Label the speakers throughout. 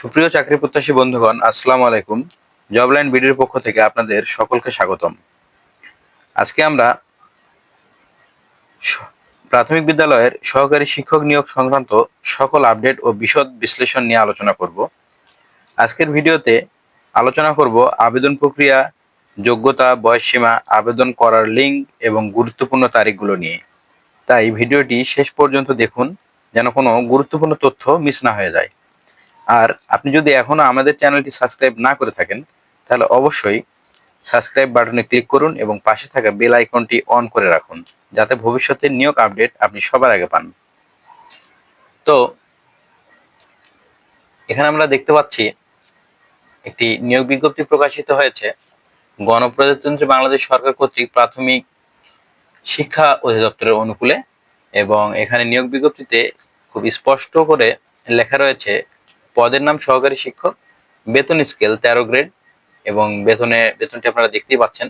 Speaker 1: সুপ্রিয় চাকরি প্রত্যাশী বন্ধুগণ, আসসালামু আলাইকুম। জবলাইন বিডির পক্ষ থেকে আপনাদের সকলকে স্বাগতম। আজকে আমরা প্রাথমিক বিদ্যালয়ের সহকারী শিক্ষক নিয়োগ সংক্রান্ত সকল আপডেট ও বিশদ বিশ্লেষণ নিয়ে আলোচনা করব। আজকের ভিডিওতে আলোচনা করব আবেদন প্রক্রিয়া, যোগ্যতা, বয়সসীমা, আবেদন করার লিঙ্ক এবং গুরুত্বপূর্ণ তারিখগুলো নিয়ে। তাই ভিডিওটি শেষ পর্যন্ত দেখুন, যেন কোনো গুরুত্বপূর্ণ তথ্য মিস না হয়ে যায়। আর আপনি যদি এখনও আমাদের চ্যানেলটি সাবস্ক্রাইব না করে থাকেন, তাহলে অবশ্যই সাবস্ক্রাইব বাটনে ক্লিক করুন এবং পাশে থাকা বেল আইকনটি অন করে রাখুন, যাতে ভবিষ্যতে নিয়োগ আপডেট আপনি সবার আগে পান। তো, এখানে আমরা দেখতে পাচ্ছি একটি নিয়োগ বিজ্ঞপ্তি প্রকাশিত হয়েছে। গণপ্রজাতন্ত্রী বাংলাদেশ সরকার কর্তৃক প্রাথমিক শিক্ষা অধিদপ্তরের অনুকূলে এবং এখানে নিয়োগ বিজ্ঞপ্তিতে খুব স্পষ্ট করে লেখা রয়েছে পদের নাম সহকারী শিক্ষক, বেতন স্কেল তেরো গ্রেড এবং বেতনে, বেতনটি আপনারা দেখতেই পাচ্ছেন,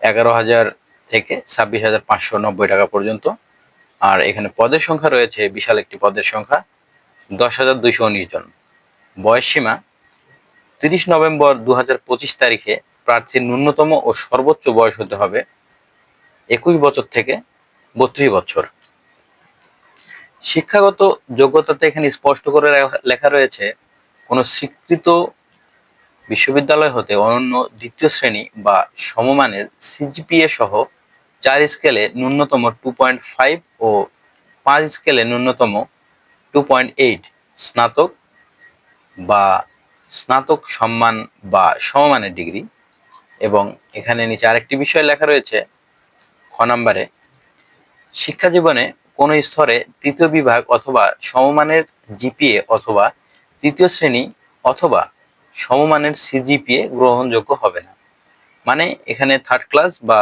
Speaker 1: এগারো হাজার থেকে ছাব্বিশ হাজার পাঁচশো নব্বই টাকা পর্যন্ত। আর এখানে পদের সংখ্যা রয়েছে, বিশাল একটি পদের সংখ্যা, দশ হাজার দুইশো উনিশ জন। বয়স সীমা, তিরিশ নভেম্বর দু হাজার পঁচিশ তারিখে প্রার্থীর ন্যূনতম ও সর্বোচ্চ বয়স হতে হবে একুশ বছর থেকে বত্রিশ বছর। শিক্ষাগত যোগ্যতাতে এখানে স্পষ্ট করে লেখা- রয়েছে, কোনো স্বীকৃত বিশ্ববিদ্যালয় হতে অনন্য দ্বিতীয় শ্রেণি বা সমমানের সিজিপিএ সহ চার স্কেলে ন্যূনতম টু পয়েন্ট ফাইভ ও পাঁচ স্কেলে ন্যূনতম টু পয়েন্ট এইট স্নাতক বা স্নাতক সম্মান বা সমমানের ডিগ্রি এবং এখানে নিচে আরেকটি বিষয় লেখা রয়েছে, খ নম্বরে শিক্ষা জীবনে কোনো স্তরে তৃতীয় বিভাগ অথবা সমমানের জিপিএ অথবা তৃতীয় শ্রেণি অথবা সমমানের সিজিপিএ গ্রহণযোগ্য হবে না। মানে এখানে থার্ড ক্লাস বা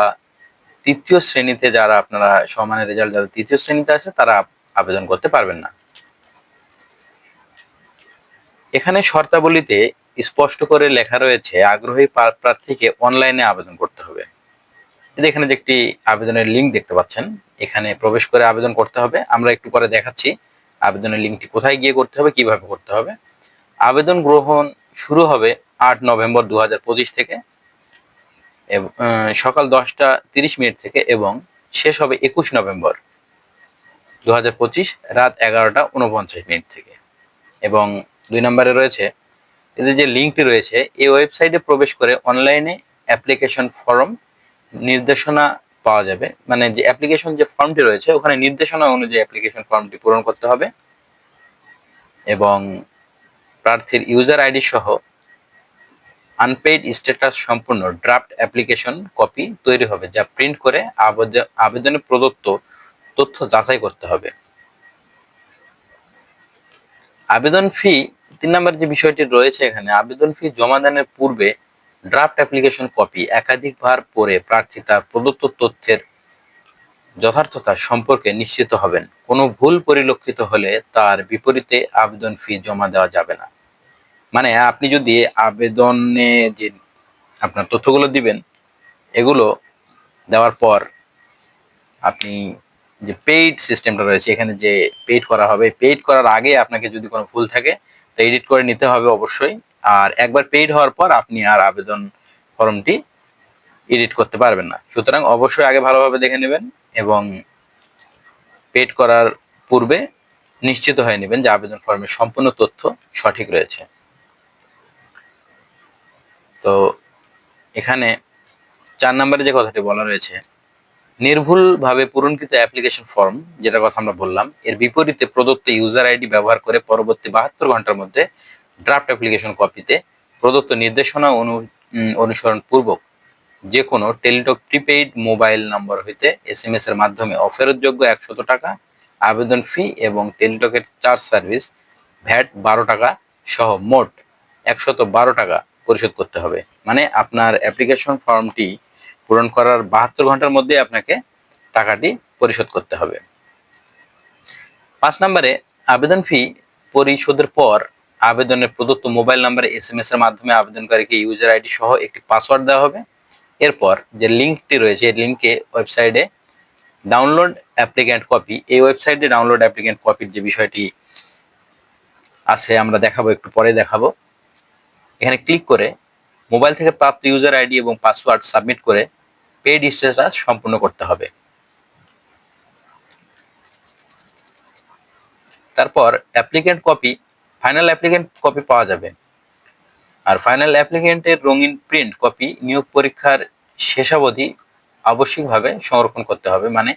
Speaker 1: তৃতীয় শ্রেণীতে যারা আপনারা সমানের রেজাল্ট যারা তৃতীয় শ্রেণীতে আছে, তারা আবেদন করতে পারবেন না। এখানে শর্তাবলীতে স্পষ্ট করে লেখা রয়েছে, আগ্রহী প্রার্থীকে অনলাইনে আবেদন করতে হবে। এখানে যে একটি আবেদনের লিঙ্ক দেখতে পাচ্ছেন, এখানে প্রবেশ করে আবেদন করতে হবে। আমরা একটু পরে দেখাচ্ছি আবেদনের লিঙ্কটি কোথায় গিয়ে করতে হবে, কীভাবে করতে হবে। আবেদন গ্রহণ শুরু হবে আট নভেম্বর দু হাজার পঁচিশ থেকে সকাল দশটা তিরিশ মিনিট থেকে এবং শেষ হবে একুশ নভেম্বর দু হাজার পঁচিশ রাত এগারোটা উনপঞ্চাশ মিনিট থেকে। এবং দুই নম্বরে রয়েছে এদের যে লিঙ্কটি রয়েছে, এই ওয়েবসাইটে প্রবেশ করে অনলাইনে অ্যাপ্লিকেশন ফর্ম নির্দেশনা পাওয়া যাবে। মানে যে অ্যাপ্লিকেশন যে ফর্মটি রয়েছে, ওখানে নির্দেশনা অনুযায়ী অ্যাপ্লিকেশন ফর্মটি পূরণ করতে হবে এবং প্রার্থীর ইউজার আইডি সহ আনপেইড স্ট্যাটাস সম্পূর্ণ ড্রাফট অ্যাপ্লিকেশন কপি তৈরি হবে, যা প্রিন্ট করে আবেদ- আবেদনে প্রদত্ত তথ্য যাচাই করতে হবে। আবেদন ফি তিন নম্বর যে বিষয়টি রয়েছে এখানে, আবেদন ফি জমা দানের পূর্বে ড্রাফট অ্যাপ্লিকেশন কপি একাধিকবার পড়ে প্রার্থী তার প্রদত্ত তথ্যের যথার্থতা সম্পর্কে নিশ্চিত হবেন। কোনো ভুল পরিলক্ষিত হলে তার বিপরীতে আবেদন ফি জমা দেওয়া যাবে না। মানে আপনি যদি আবেদনে যে আপনার তথ্যগুলো দিবেন, এগুলো দেওয়ার পর আপনি যে পেইড সিস্টেমটা রয়েছে, এখানে যে পেইড করা হবে পেইড করার আগে আপনাকে যদি কোনো ভুল থাকে, তো এডিট করে নিতে হবে অবশ্যই। আর একবার পেইড হওয়ার পর আপনি আর আবেদন ফর্মটি এডিট করতে পারবেন না। সুতরাং অবশ্যই আগে ভালোভাবে দেখে নেবেন এবং পেড করার পূর্বে নিশ্চিত হয়ে নেবেন যে আবেদন ফর্মের সম্পূর্ণ তথ্য সঠিক রয়েছে। তো এখানে চার নম্বরে যে কথাটি বলা রয়েছে, নির্ভুলভাবে পূরণকৃত অ্যাপ্লিকেশন ফর্ম, যেটার কথা আমরা বললাম, এর বিপরীতে প্রদত্ত ইউজার আইডি ব্যবহার করে পরবর্তী বাহাত্তর ঘণ্টার মধ্যে ড্রাফট অ্যাপ্লিকেশন কপিতে প্রদত্ত নির্দেশনা অনু অনুসরণ পূর্বক যে কোনো টেলিটক প্রিপেইড মোবাইল নম্বর হইতে এস এম এস এর মাধ্যমে অফেরতযোগ্য একশত টাকা, আবেদন ফি এবং টেলিটকের চার্জ সার্ভিস ভ্যাট বারো টাকা সহ মোট একশত বারো টাকা পরিশোধ করতে হবে। মানে আপনার অ্যাপ্লিকেশন ফর্মটি পূরণ করার বাহাত্তর ঘণ্টার মধ্যে আপনাকে টাকাটি পরিশোধ করতে হবে। পাঁচ নম্বরে আবেদন ফি পরিশোধের পর আবেদনের প্রদত্ত মোবাইল নম্বরে এস এম এস এর মাধ্যমে আবেদনকারীকে ইউজার আইডি সহ একটি পাসওয়ার্ড দেওয়া হবে। এরপর যে লিঙ্কটি রয়েছে, এই লিঙ্কে ওয়েবসাইটে ডাউনলোড অ্যাপ্লিক্যান্ট কপি এই ওয়েবসাইটে ডাউনলোড অ্যাপ্লিক্যান্ট কপির যে বিষয়টি আছে আমরা দেখাবো, একটু পরে দেখাবো। এখানে ক্লিক করে মোবাইল থেকে প্রাপ্ত ইউজার আইডি এবং পাসওয়ার্ড সাবমিট করে পেড স্ট্যাটাস সম্পূর্ণ করতে হবে। তারপর applicant copy final applicant copy পাওয়া যাবে। আর ফাইনাল অ্যাপ্লিকেন্টের রঙিন প্রিন্ট কপি নিয়োগ পরীক্ষার শেষাবধি আবশ্যিকভাবে সংরক্ষণ করতে হবে। মানে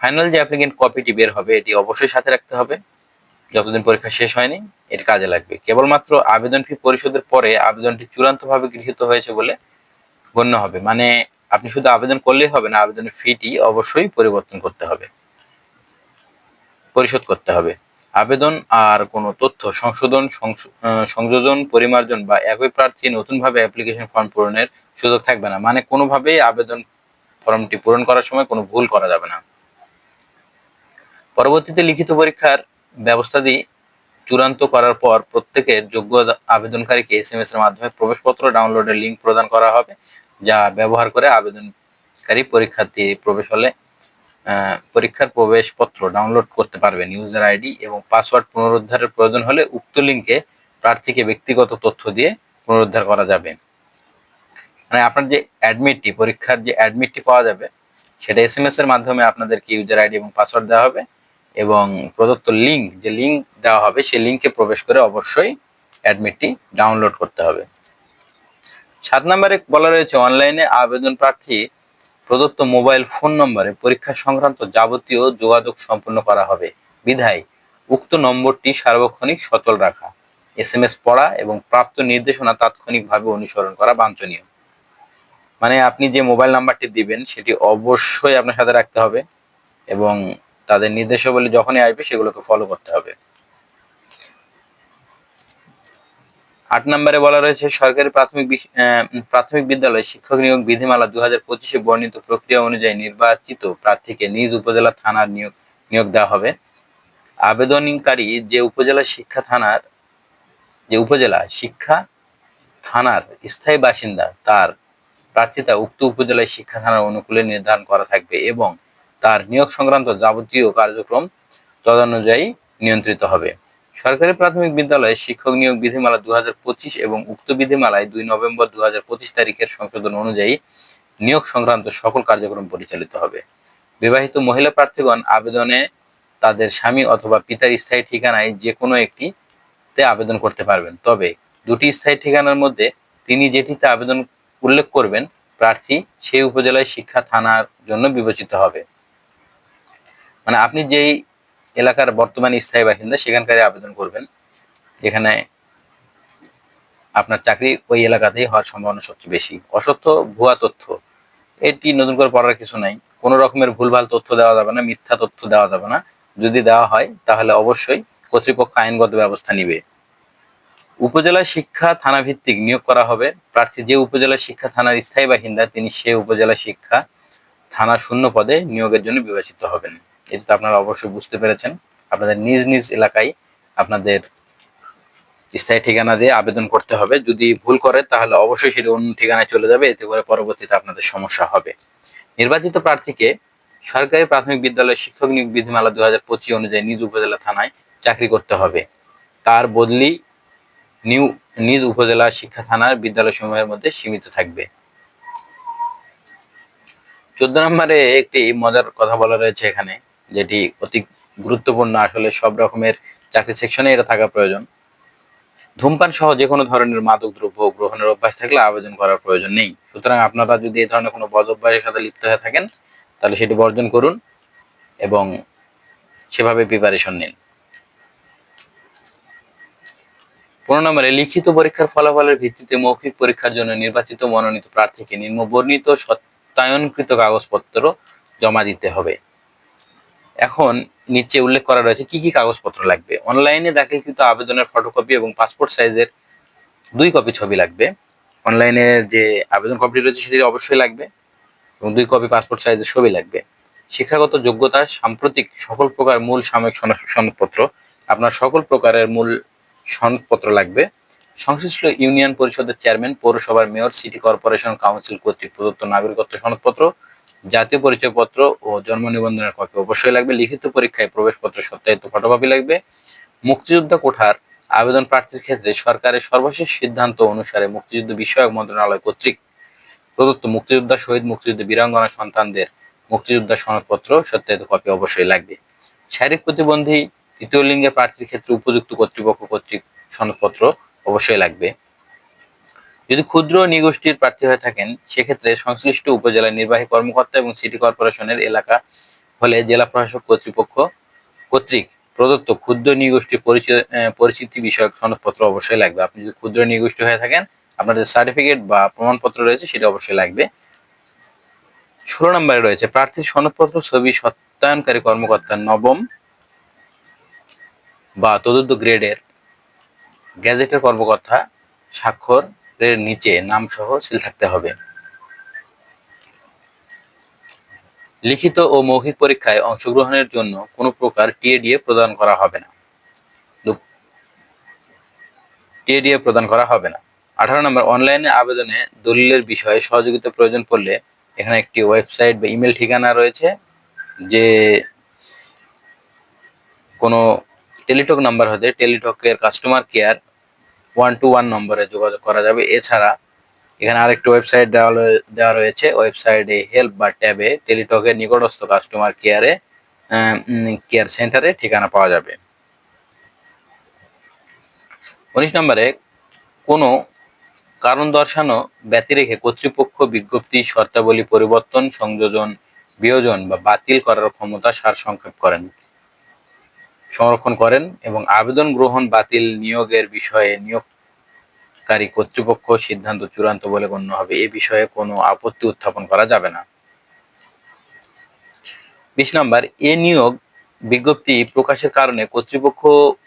Speaker 1: ফাইনাল যে অ্যাপ্লিকেন্ট কপিটি বের হবে, এটি অবশ্যই সাথে রাখতে হবে। যতদিন পরীক্ষা শেষ হয়নি, এটি কাজে লাগবে। কেবলমাত্র আবেদন ফি পরিশোধের পরে আবেদনটি চূড়ান্তভাবে গৃহীত হয়েছে বলে গণ্য হবে। মানে আপনি শুধু আবেদন করলেই হবে না, আবেদনের ফিটি অবশ্যই পরিবর্তন করতে হবে। পরিশোধ করতে হবে। আবেদন আর কোনো তথ্য, সংশোধন সংযোজন, পরিমার্জন বা একই প্রার্থী নতুনভাবে অ্যাপ্লিকেশন ফর্ম পূরণের সুযোগ থাকবে না। মানে কোনোভাবেই আবেদন ফর্মটি পূরণ করার সময় কোনো ভুল করা যাবে না। পরবর্তীতে লিখিত পরীক্ষার ব্যবস্থাদি চূড়ান্ত করার পর প্রত্যেকের যোগ্য আবেদনকারীকে এস এম এস এর মাধ্যমে প্রবেশপত্র ডাউনলোডের লিঙ্ক প্রদান করা হবে, যা ব্যবহার করে আবেদনকারী পরীক্ষার্থী প্রবেশ হলে পরীক্ষার প্রবেশপত্র ডাউনলোড করতে পারবেন ইউজার আইডি এবং পাসওয়ার্ড পুনরুদ্ধারের প্রয়োজন হলে উক্ত লিঙ্কে প্রার্থীকে ব্যক্তিগত তথ্য দিয়ে পুনরুদ্ধার করা যাবে। মানে আপনার যে অ্যাডমিটটি পরীক্ষার যে অ্যাডমিটটি পাওয়া যাবে, সেটা এস এম এস এর মাধ্যমে আপনাদেরকে ইউজার আইডি এবং পাসওয়ার্ড দেওয়া হবে এবং প্রদত্ত লিঙ্ক যে লিঙ্ক দেওয়া হবে, সেই লিঙ্কে প্রবেশ করে অবশ্যই অ্যাডমিটটি ডাউনলোড করতে হবে। সাত নম্বরে বলা রয়েছে অনলাইনে আবেদন প্রার্থী প্রদত্ত মোবাইল ফোন নম্বরে পরীক্ষা সংক্রান্ত যাবতীয় যোগাযোগ সম্পন্ন করা হবে। বিধায় উক্ত নম্বরটি সার্বক্ষণিক সচল রাখা, এস এম এস পড়া এবং প্রাপ্ত নির্দেশনা তাৎক্ষণিকভাবে অনুসরণ করা বাঞ্ছনীয়। মানে আপনি যে মোবাইল নাম্বারটি দিবেন, সেটি অবশ্যই আপনার সাথে রাখতে হবে এবং তাদের নির্দেশাবলী যখনই আসবে, সেগুলোকে ফলো করতে হবে। আট নম্বরে বলা রয়েছে, সরকারি প্রাথমিক প্রাথমিক বিদ্যালয় শিক্ষক নিয়োগ বিধিমালা দু হাজার পঁচিশে বর্ণিত প্রক্রিয়া অনুযায়ী নির্বাচিত প্রার্থীকে নিজ উপজেলা থানার নিয়োগ নিয়োগ দেওয়া হবে। আবেদনকারী যে উপজেলা শিক্ষা থানার, যে উপজেলা শিক্ষা থানার স্থায়ী বাসিন্দা, তার প্রার্থিতা উক্ত উপজেলায় শিক্ষা থানার অনুকূলে নির্ধারণ করা থাকবে এবং তার নিয়োগ সংক্রান্ত যাবতীয় কার্যক্রম তদানুযায়ী নিয়ন্ত্রিত হবে। সরকারি প্রাথমিক বিদ্যালয়ে শিক্ষক নিয়োগ বিধিমালা দুহাজার পঁচিশ এবং উক্ত বিধিমালায় দুই নভেম্বর দুহাজার পঁচিশ তারিখের সংশোধন অনুযায়ী নিয়োগ সংক্রান্ত সকল কার্যক্রম পরিচালিত হবে। বিবাহিত মহিলা প্রার্থীগণ আবেদনে তাদের স্বামী অথবা পিতার স্থায়ী ঠিকানায় যে কোনো একটিতে আবেদন করতে পারবেন। তবে দুটি স্থায়ী ঠিকানার মধ্যে তিনি যেটিতে আবেদন উল্লেখ করবেন, প্রার্থী সেই উপজেলায় শিক্ষা থানার জন্য বিবেচিত হবে। মানে আপনি যেই এলাকার বর্তমানে স্থায়ী বাসিন্দা সেখানকারে আবেদন করবেন, যেখানে আপনার চাকরি ওই এলাকাতেই হওয়ার সম্ভাবনা সবচেয়ে বেশি। অসত্য, ভুয়া তথ্য, এটি নতুন করে পড়ার কিছু নাই। কোনো রকমের ভুলভাল তথ্য দেওয়া যাবে না, মিথ্যা তথ্য দেওয়া যাবে না। যদি দেওয়া হয়, তাহলে অবশ্যই কর্তৃপক্ষ আইনগত ব্যবস্থা নিবে। উপজেলা শিক্ষা থানা ভিত্তিক নিয়োগ করা হবে। প্রার্থী যে উপজেলা শিক্ষা থানার স্থায়ী বাসিন্দা, তিনি সে উপজেলা শিক্ষা থানা শূন্য পদে নিয়োগের জন্য বিবেচিত হবেন। এটা তো আপনারা অবশ্যই বুঝতে পেরেছেন। আপনাদের নিজ নিজ এলাকায় আপনাদের স্থায়ী ঠিকানা দিয়ে আবেদন করতে হবে। যদি ভুল করে, তাহলে অবশ্যই সেটি অন্য ঠিকানায় চলে যাবে, এতে করে পরবর্তীতে আপনাদের সমস্যা হবে। নির্বাচিত প্রার্থীকে সরকারি প্রাথমিক বিদ্যালয় শিক্ষক নিয়োগ বিধিমালা দু হাজার পঁচিশ অনুযায়ী নিজ উপজেলা থানায় চাকরি করতে হবে। তার বদলি নিউ, নিজ উপজেলা শিক্ষা থানার বিদ্যালয় সমূহের মধ্যে সীমিত থাকবে। চোদ্দ নম্বরে একটি মজার কথা বলা রয়েছে এখানে। যেটি অতি গুরুত্বপূর্ণ, আসলে সব রকমের চাকরি সেকশনে এটা থাকা প্রয়োজন। ধূমপান সহ যে কোনো ধরনের মাদক দ্রব্য গ্রহণের অভ্যাস থাকলে আবেদন করার প্রয়োজন নেই। সুতরাং আপনারা যদি এই ধরনের কোনো বদ অভ্যাসের সাথে লিপ্ত হয়ে থাকেন, তাহলে সেটি বর্জন করুন এবং সেভাবে প্রিপারেশন নিন। পনেরো নম্বরে, লিখিত পরীক্ষার ফলাফলের ভিত্তিতে মৌখিক পরীক্ষার জন্য নির্বাচিত মনোনীত প্রার্থীকে নিম্ন বর্ণিত সত্যায়নকৃত কাগজপত্র জমা দিতে হবে। এখন নিচে উল্লেখ করা রয়েছে কি কি কাগজপত্র লাগবে। অনলাইনে দাখিলকৃত আবেদনের ফটোকপি এবং পাসপোর্ট সাইজের দুই কপি ছবি লাগবে। অনলাইনে যে আবেদন কপি রয়েছে সেটি অবশ্যই লাগবে এবং দুই কপি পাসপোর্ট সাইজের ছবি লাগবে। শিক্ষাগত যোগ্যতা, সাম্প্রতিক সকল প্রকার মূল সাময়িক সনদপত্র, আপনার সকল প্রকারের মূল সনদপত্র লাগবে। সংশ্লিষ্ট ইউনিয়ন পরিষদের চেয়ারম্যান পৌরসভার মেয়র সিটি কর্পোরেশন কাউন্সিল কর্তৃক প্রদত্ত নাগরিকত্ব সনদপত্র জাতীয় পরিচয়পত্র ও জন্ম নিবন্ধনের কপি অবশ্যই লাগবে। লিখিত পরীক্ষায় প্রবেশপত্র সত্যায়িত ফটোকপি লাগবে। মুক্তিযোদ্ধা কোঠার আবেদন প্রার্থীর ক্ষেত্রে সরকারের সর্বশেষ সিদ্ধান্ত অনুসারে মুক্তিযুদ্ধ বিষয়ক মন্ত্রণালয় কর্তৃক প্রদত্ত মুক্তিযোদ্ধা শহীদ মুক্তিযুদ্ধ বীরাঙ্গনা সন্তানদের মুক্তিযোদ্ধা সনদপত্র সত্যায়িত কপি অবশ্যই লাগবে। শারীরিক প্রতিবন্ধী তৃতীয় লিঙ্গের প্রার্থীর ক্ষেত্রে উপযুক্ত কর্তৃপক্ষ কর্তৃক সনদপত্র অবশ্যই লাগবে। যদি ক্ষুদ্র নিগোষ্ঠীর প্রার্থী হয়ে থাকেন, সেক্ষেত্রে সংশ্লিষ্ট উপজেলার নির্বাহী কর্মকর্তা এবং সিটি কর্পোরেশনের এলাকা হলে জেলা প্রশাসক কর্তৃপক্ষ কর্তৃক প্রদত্ত ক্ষুদ্র নিগোষ্ঠী পরিচিতি বিষয়ক সনদপত্র অবশ্যই লাগবে। আপনি যদি ক্ষুদ্র নিগোষ্ঠী হয়ে থাকেন আপনার যে সার্টিফিকেট বা প্রমাণপত্র রয়েছে, সেটা অবশ্যই লাগবে। ষোলো নম্বরে রয়েছে, প্রার্থীর সনদপত্র, ছবি, সত্যায়নকারী কর্মকর্তা নবম বা তদুর্ধ গ্রেডের গ্যাজেটের কর্মকর্তা স্বাক্ষরের নিচে নাম সহ সিল থাকতে হবে। লিখিত ও মৌখিক পরীক্ষায় অংশগ্রহণের জন্য কোনো প্রকার টিএডিএ প্রদান করা হবে না। টিএডিএ প্রদান করা হবে না। আঠারো নম্বর, অনলাইনে আবেদনে দলিলের বিষয়ে সহযোগিতা প্রয়োজন পড়লে এখানে একটি ওয়েবসাইট বা ইমেল ঠিকানা রয়েছে, যে কোনো টেলিটক নাম্বার হতে টেলিটকের customer care one two one নম্বরে যোগাযোগ করা যাবে। এছাড়া এখানে আরেকটি ওয়েবসাইট দেওয়া রয়েছে। ওয়েবসাইটে হেল্প বা ট্যাবে টেলিটকের নিকটস্থ কাস্টমার কেয়ারে কেয়ার সেন্টারে ঠিকানা পাওয়া যাবে। উনিশ নম্বরে কোনো কারণ দর্শানো ব্যতি রেখে কর্তৃপক্ষ বিজ্ঞপ্তি, শর্তাবলী, পরিবর্তন, সংযোজন, বিয়োজন বা বাতিল করার ক্ষমতা সার সংক্ষেপ করেন। সংরক্ষণ করেন এবং আবেদন গ্রহণ বাতিল নিয়োগের বিষয়ে নিয়োগকারী কর্তৃপক্ষ সিদ্ধান্ত চূড়ান্ত বলে গণ্য হবে। এ বিষয়ে কোনো আপত্তি উত্থাপন করা যাবে না। বিশ নম্বর, এ নিয়োগ বিজ্ঞপ্তি প্রকাশের কারণে কর্তৃপক্ষ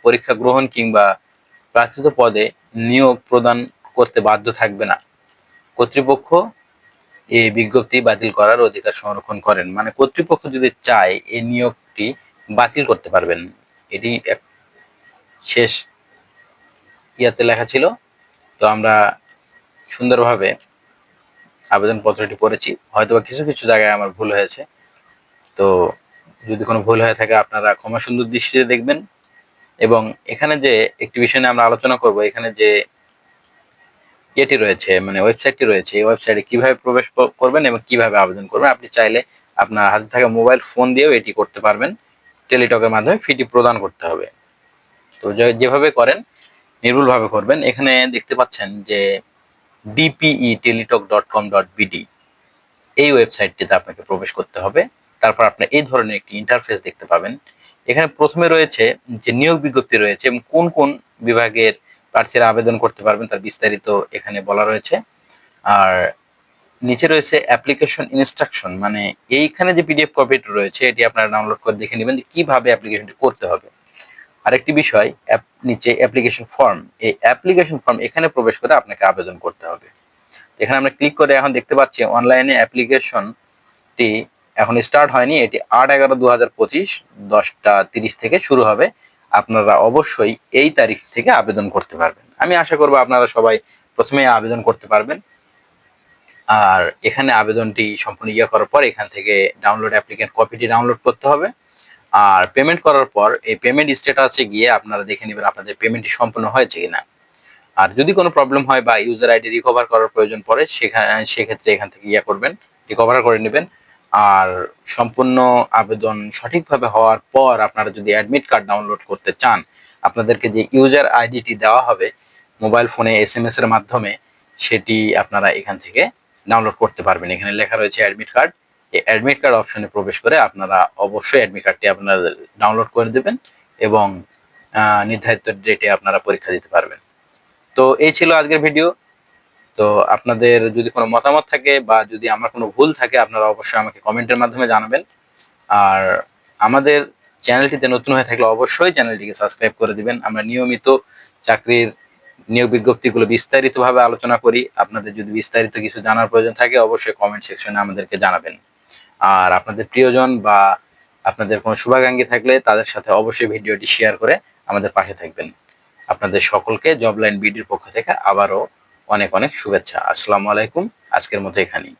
Speaker 1: পরীক্ষা গ্রহণ কিংবা প্রার্থিত পদে নিয়োগ প্রদান করতে বাধ্য থাকবে না। কর্তৃপক্ষ এই বিজ্ঞপ্তি বাতিল করার অধিকার সংরক্ষণ করেন। মানে কর্তৃপক্ষ যদি চায় এই নিয়োগটি বাতিল করতে পারবেন। এটি শেষ ইয়াতে লেখা ছিল। তো আমরা সুন্দরভাবে আবেদনপত্রটি করেছি হয়তোবা কিছু কিছু জায়গায় আমার ভুল হয়েছে। তো যদি কোনো ভুল হয়ে থাকে, আপনারা ক্ষমা সুন্দর দৃষ্টিতে দেখবেন। এবং এখানে যে একটি বিষয় নিয়ে আমরা আলোচনা করব, এখানে যে এটি রয়েছে মানে ওয়েবসাইটটি রয়েছে, এই ওয়েবসাইটে কীভাবে প্রবেশ করবেন এবং কীভাবে আবেদন করবেন, আপনি চাইলে আপনার হাতে থাকা মোবাইল ফোন দিয়েও এটি করতে পারবেন। টেলিটকের মাধ্যমে ফিটি প্রদান করতে হবে। তো যেভাবে করেন, নির্ভুলভাবে করবেন। এখানে দেখতে পাচ্ছেন যে DPE Teletalk dot com dot BD এই ওয়েবসাইটটিতে আপনাকে প্রবেশ করতে হবে। তারপর আপনি এই ধরনের একটি ইন্টারফেস দেখতে পাবেন। এখানে প্রথমে রয়েছে যে নিয়োগ বিজ্ঞপ্তি রয়েছে এবং কোন কোন বিভাগের প্রার্থীরা আবেদন করতে পারবেন তার বিস্তারিত এখানে বলা রয়েছে। আর নিচে রয়েছে অ্যাপ্লিকেশন ইনস্ট্রাকশন মানে এইখানে যে পিডিএফ কপিটি রয়েছে, এটি আপনারা ডাউনলোড করে দেখে নেবেন যে কীভাবে অ্যাপ্লিকেশনটি করতে হবে। আরেকটি বিষয় নিচে অ্যাপ্লিকেশন ফর্ম এই অ্যাপ্লিকেশন ফর্ম এখানে প্রবেশ করে আপনাকে আবেদন করতে হবে। এখানে আমরা ক্লিক করে এখন দেখতে পাচ্ছি অনলাইনে অ্যাপ্লিকেশনটি এখন স্টার্ট হয়নি, এটি আট এগারো দু হাজার পঁচিশ, দশটা তিরিশ থেকে শুরু হবে। আপনারা অবশ্যই এই তারিখ থেকে আবেদন করতে পারবেন। আমি আশা করব আপনারা সবাই প্রথমে আবেদন করতে পারবেন। আর এখানে আবেদনটি সম্পূর্ণ ইয়ে করার পর এখান থেকে ডাউনলোড অ্যাপ্লিকেন্ট কপিটি ডাউনলোড করতে হবে। আর পেমেন্ট করার পর এই পেমেন্ট স্ট্যাটাসে গিয়ে আপনারা দেখে নেবেন আপনাদের পেমেন্টটি সম্পূর্ণ হয়েছে কিনা। আর যদি কোনো প্রবলেম হয় বা ইউজার আইডি রিকভার করার প্রয়োজন পড়ে, সেখানে, সেক্ষেত্রে এখান থেকে ইয়ে করবেন রিকভার করে নেবেন। আর সম্পূর্ণ আবেদন সঠিকভাবে হওয়ার পর আপনারা যদি অ্যাডমিট কার্ড ডাউনলোড করতে চান, আপনাদেরকে যে ইউজার আইডিটি দেওয়া হবে মোবাইল ফোনে এস এম এস এর মাধ্যমে, সেটি আপনারা এখান থেকে ডাউনলোড করতে পারবেন। এখানে লেখা রয়েছে অ্যাডমিট কার্ড এই অ্যাডমিট কার্ড অপশনে প্রবেশ করে আপনারা অবশ্যই অ্যাডমিট কার্ডটি আপনারা ডাউনলোড করে দেবেন এবং নির্ধারিত ডেটে আপনারা পরীক্ষা দিতে পারবেন। তো এই ছিল আজকের ভিডিও তো আপনাদের যদি কোনো মতামত থাকে বা যদি আমার কোনো ভুল থাকে, আপনারা অবশ্যই আমাকে কমেন্টের মাধ্যমে জানাবেন। আর আমাদের চ্যানেলটিতে নতুন হয়ে থাকলে অবশ্যই চ্যানেলটিকে সাবস্ক্রাইব করে দিবেন। আমরা নিয়মিত চাকরির নিয়োগ বিজ্ঞপ্তিগুলো বিস্তারিতভাবে আলোচনা করি। আপনাদের যদি বিস্তারিত কিছু জানার প্রয়োজন থাকে, অবশ্যই কমেন্ট সেকশনে আমাদেরকে জানাবেন। আর আপনাদের প্রিয়জন বা আপনাদের কোনো শুভাকাঙ্ক্ষী থাকলে তাদের সাথে অবশ্যই ভিডিওটি শেয়ার করে আমাদের পাশে থাকবেন। আপনাদের সকলকে জবলাইন বিডির পক্ষ থেকে আবারও অনেক অনেক শুভেচ্ছা। আসসালামু আলাইকুম। আজকের মতো এখানেই।